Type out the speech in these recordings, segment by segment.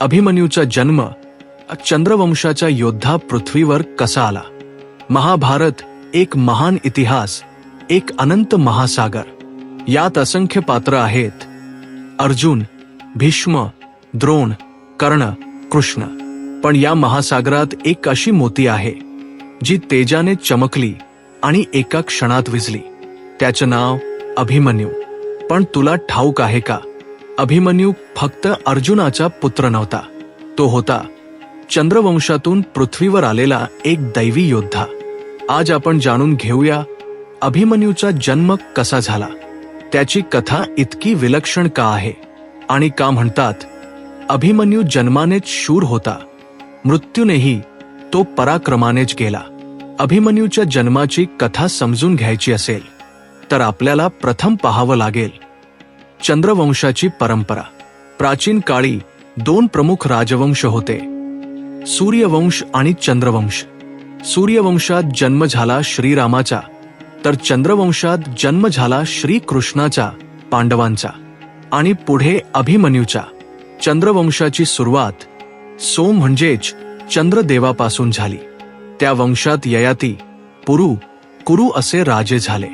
अभिमन्यूचा जन्म चंद्रवंशाच्या योद्धा पृथ्वीवर कसा आला? महाभारत एक महान इतिहास एक अनंत महासागर. यात असंख्य पात्र आहेत. अर्जुन भीष्म द्रोण कर्ण कृष्ण. पण या महासागरात एक अशी मोती आहे जी तेजाने चमकली आणि एका क्षणात विजली. त्याचं नाव अभिमन्यू. पण तुला ठाऊक आहे का? अभिमन्यू फक्त अर्जुनाचा पुत्र नव्हता. तो होता चंद्रवंशातून पृथ्वीवर आलेला एक दैवी योद्धा. आज आपण जाणून घेऊया अभिमन्यूचा जन्म कसा झाला. त्याची कथा इतकी विलक्षण का आहे? आणि का म्हणतात अभिमन्यू जन्मानेच शूर होता. मृत्यूनेही तो पराक्रमानेच गेला. अभिमन्यूच्या जन्माची कथा समजून घ्यायची असेल तर आपल्याला प्रथम पाहावं लागेल. चंद्रवंशाची परंपरा. प्राचीन काळी दोन प्रमुख राजवंश होते. सूर्यवंश आणि चंद्रवंश. सूर्यवंशात जन्म झाला श्रीरामाचा तर चंद्रवंशात जन्म झाला श्रीकृष्णाचा पांडवांचा आणि पुढे अभिमन्यूचा. चंद्रवंशाची सुरुवात सोम म्हणजेच चंद्रदेवापासून झाली. त्या वंशात ययाती पुरु कुरु असे राजे झाले.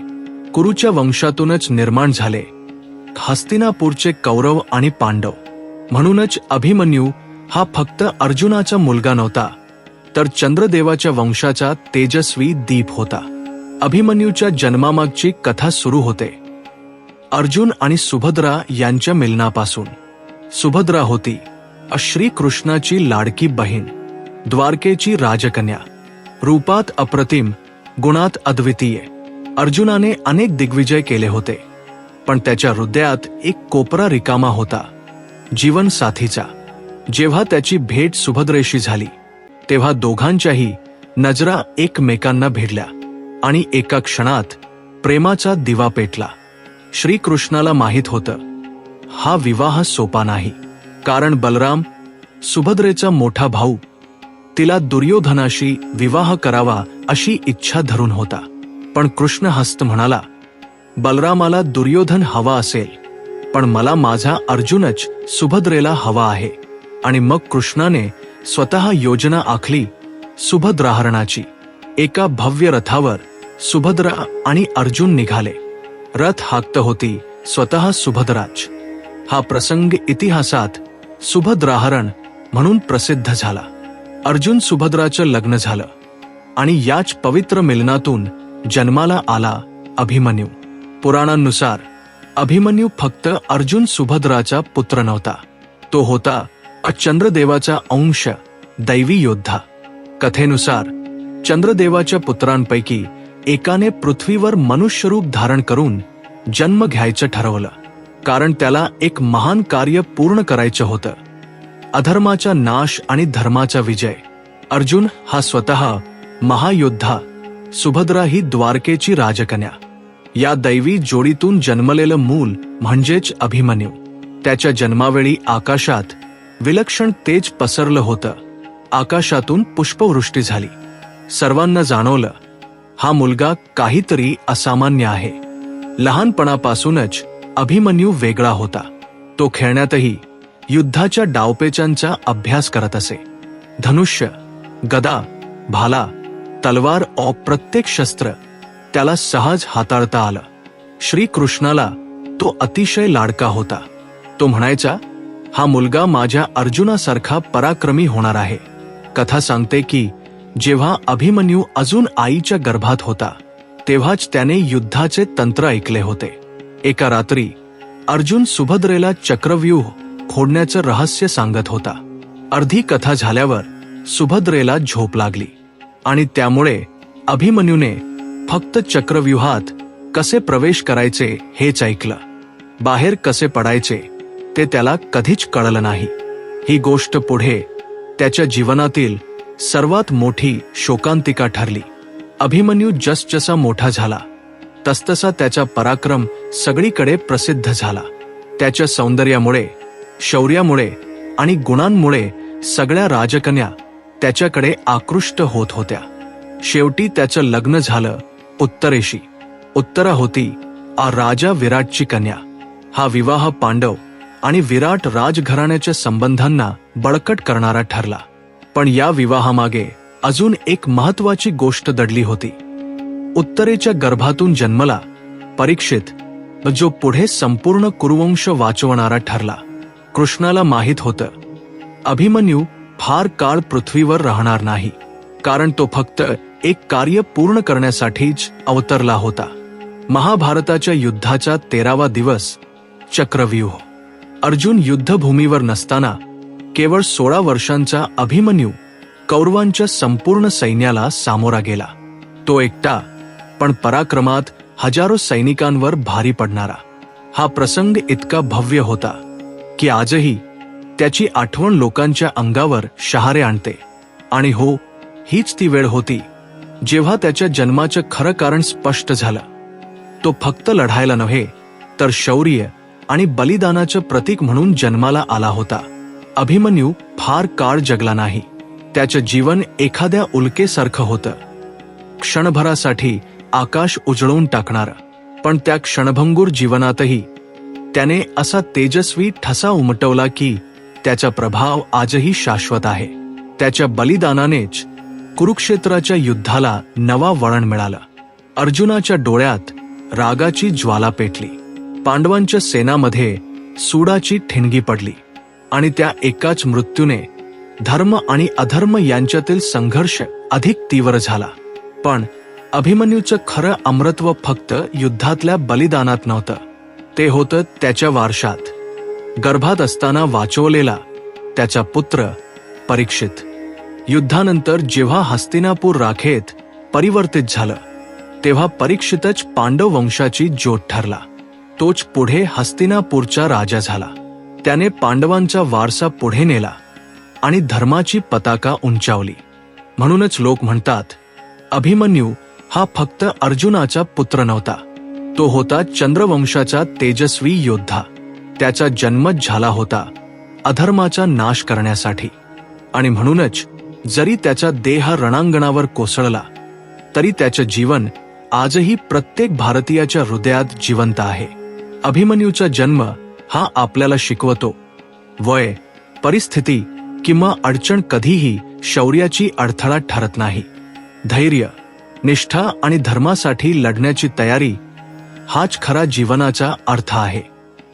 कुरुच्या वंशातूनच निर्माण झाले. हस्तिनापूरचे कौरव आणि पांडव. म्हणूनच अभिमन्यू हा फक्त अर्जुनाचा मुलगा नव्हता तर चंद्रदेवाच्या वंशाचा तेजस्वी दीप होता. अभिमन्यूच्या जन्मामागची कथा सुरू होते. अर्जुन आणि सुभद्रा यांच्या मिलनापासून. सुभद्रा होती श्रीकृष्णाची लाडकी बहीण द्वारकेची राजकन्या रूपात अप्रतिम गुणात अद्वितीय. अर्जुनाने अनेक दिग्विजय केले होते. पण त्याच्या हृदयात एक कोपरा रिकामा होता जीवन साथीचा. जेव्हा त्याची भेट सुभद्रेशी झाली तेव्हा दोघांच्याही नजरा एकमेकांना भिडल्या आणि एका क्षणात प्रेमाचा दिवा पेटला. श्रीकृष्णाला माहीत होतं हा विवाह सोपा नाही कारण बलराम सुभद्रेचा मोठा भाऊ तिला दुर्योधनाशी विवाह करावा अशी इच्छा धरून होता. पण कृष्ण हस्त म्हणाला बलरामाला दुर्योधन हवा असेल पण मला माझा अर्जुनच सुभद्रेला हवा आहे आणि मग कृष्णाने स्वतः योजना आखली सुभद्राहरणाची. एका भव्य रथावर सुभद्रा आणि अर्जुन निघाले. रथ हाकत होती स्वतः सुभद्राज हा प्रसंग इतिहासात सुभद्राहरण म्हणून प्रसिद्ध झाला. अर्जुन सुभद्राचं लग्न झालं आणि याच पवित्र मिलनातून जन्माला आला अभिमन्यू. पुराणांनुसार अभिमन्यू फक्त अर्जुन सुभद्राचा पुत्र नव्हता. तो होता चंद्रदेवाचा अंश दैवी योद्धा. कथेनुसार चंद्रदेवाच्या पुत्रांपैकी एकाने पृथ्वीवर मनुष्यरूप धारण करून जन्म घ्यायचं ठरवलं कारण त्याला एक महान कार्य पूर्ण करायचं होतं. अधर्माचा नाश आणि धर्माचा विजय. अर्जुन हा स्वतः महायोद्धा सुभद्रा ही द्वारकेची राजकन्या. या दैवी जोडीतून जन्मलेलं मूल म्हणजेच अभिमन्यू. त्याच्या जन्मावेळी आकाशात विलक्षण तेज पसरलं होतं. आकाशातून पुष्पवृष्टी झाली. सर्वांना जाणवलं हा मुलगा काहीतरी असामान्य आहे. लहानपणापासूनच अभिमन्यू वेगळा होता. तो खेळण्यातही युद्धाच्या डावपेचांचा अभ्यास करत असे. धनुष्य गदा भाला तलवार ओ प्रत्येक शस्त्र त्याला सहज हाताळता आलं. श्रीकृष्णाला तो अतिशय लाडका होता. तो म्हणायचा हा मुलगा माझ्या अर्जुनासारखा पराक्रमी होणार आहे. कथा सांगते की जेव्हा अभिमन्यू अजून आईच्या गर्भात होता तेव्हाच त्याने युद्धाचे तंत्र ऐकले होते. एका रात्री अर्जुन सुभद्रेला चक्रव्यूह खोडण्याचं रहस्य सांगत होता. अर्धी कथा झाल्यावर सुभद्रेला झोप लागली आणि त्यामुळे अभिमन्यूने फक्त चक्रव्यूहात कसे प्रवेश करायचे हेच ऐकलं. बाहेर कसे पडायचे ते त्याला कधीच कळलं नाही. ही गोष्ट पुढे त्याच्या जीवनातील सर्वात मोठी शोकांतिका ठरली. अभिमन्यू जसजसा मोठा झाला तसतसा त्याचा पराक्रम सगळीकडे प्रसिद्ध झाला. त्याच्या सौंदर्यामुळे शौर्यामुळे आणि गुणांमुळे सगळ्या राजकन्या त्याच्याकडे आकृष्ट होत होत्या. शेवटी त्याचं लग्न झालं उत्तरेशी. उत्तरा होती आ राजा विराटची कन्या. हा विवाह पांडव आणि विराट राजघराण्याच्या संबंधांना बळकट करणारा ठरला. पण या विवाहामागे अजून एक महत्वाची गोष्ट दडली होती. उत्तरेच्या गर्भातून जन्मला परीक्षित जो पुढे संपूर्ण कुरुवंश वाचवणारा ठरला. कृष्णाला माहीत होतं. अभिमन्यू फार काळ पृथ्वीवर राहणार नाही कारण तो फक्त एक कार्य पूर्ण करण्यासाठीच अवतरला होता. महाभारताच्या युद्धाचा तेरावा दिवस चक्रव्यूह. अर्जुन युद्धभूमीवर नसताना केवळ सोळा वर्षांचा अभिमन्यू कौरवांच्या संपूर्ण सैन्याला सामोरा गेला. तो एकटा पण पराक्रमात हजारो सैनिकांवर भारी पडणारा. हा प्रसंग इतका भव्य होता की आजही त्याची आठवण लोकांच्या अंगावर शहारे आणते. आणि हो हीच ती वेळ होती जेव्हा त्याच्या जन्माचं खरं कारण स्पष्ट झालं तो फक्त लढायला नव्हे तर शौर्य आणि बलिदानाचं प्रतीक म्हणून जन्माला आला होता. अभिमन्यू फार काळ जगला नाही. त्याचं जीवन एखाद्या उल्केसारखं होतं. क्षणभरासाठी आकाश उजळून टाकणारं. पण त्या क्षणभंगूर जीवनातही त्याने असा तेजस्वी ठसा उमटवला की त्याचा प्रभाव आजही शाश्वत आहे. त्याच्या बलिदानानेच कुरुक्षेत्राच्या युद्धाला नवा वळण मिळालं. अर्जुनाच्या डोळ्यात रागाची ज्वाला पेटली. पांडवांच्या सेनामध्ये सुडाची ठिणगी पडली आणि त्या एकाच मृत्यूने धर्म आणि अधर्म यांच्यातील संघर्ष अधिक तीव्र झाला. पण अभिमन्यूचं खरं अमरत्व फक्त युद्धातल्या बलिदानात नव्हतं. ते होतं त्याच्या वारशात. गर्भात असताना वाचवलेला त्याचा पुत्र परीक्षित. युद्धानंतर जेव्हा हस्तिनापूर राखेत परिवर्तित झालं तेव्हा परीक्षितच पांडव वंशाची ज्योत ठरला. तोच पुढे हस्तिनापूरचा राजा झाला. त्याने पांडवांचा वारसा पुढे नेला आणि धर्माची पताका उंचावली. म्हणूनच लोक म्हणतात अभिमन्यू हा फक्त अर्जुनाचा पुत्र नव्हता. तो होता चंद्रवंशाचा तेजस्वी योद्धा. त्याचा जन्मच झाला होता अधर्माचा नाश करण्यासाठी. आणि म्हणूनच जरी त्याचा देह रणांगणावर कोसळला तरी त्याचं जीवन आजही प्रत्येक भारतीयाच्या हृदयात जिवंत आहे. अभिमन्यूचा जन्म हा आपल्याला शिकवतो. वय परिस्थिती किंवा अडचण कधीही शौर्याची अडथळा ठरत नाही. धैर्य निष्ठा आणि धर्मासाठी लढण्याची तयारी हाच खरा जीवनाचा अर्थ आहे.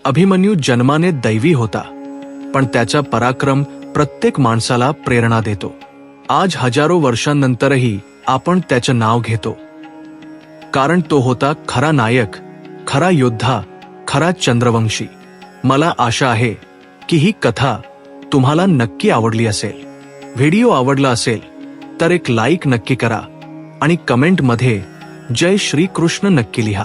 अभिमन्यू जन्माने दैवी होता पण त्याचा पराक्रम प्रत्येक माणसाला प्रेरणा देतो. आज हजारो वर्षांनंतरही आपण त्याचं नाव घेतो. कारण तो होता खरा नायक खरा योद्धा खरा चंद्रवंशी. मला आशा आहे की ही कथा तुम्हाला नक्की आवडली असेल. व्हिडिओ आवडला असेल तर एक लाईक नक्की करा आणि कमेंटमध्ये जय श्रीकृष्ण नक्की लिहा.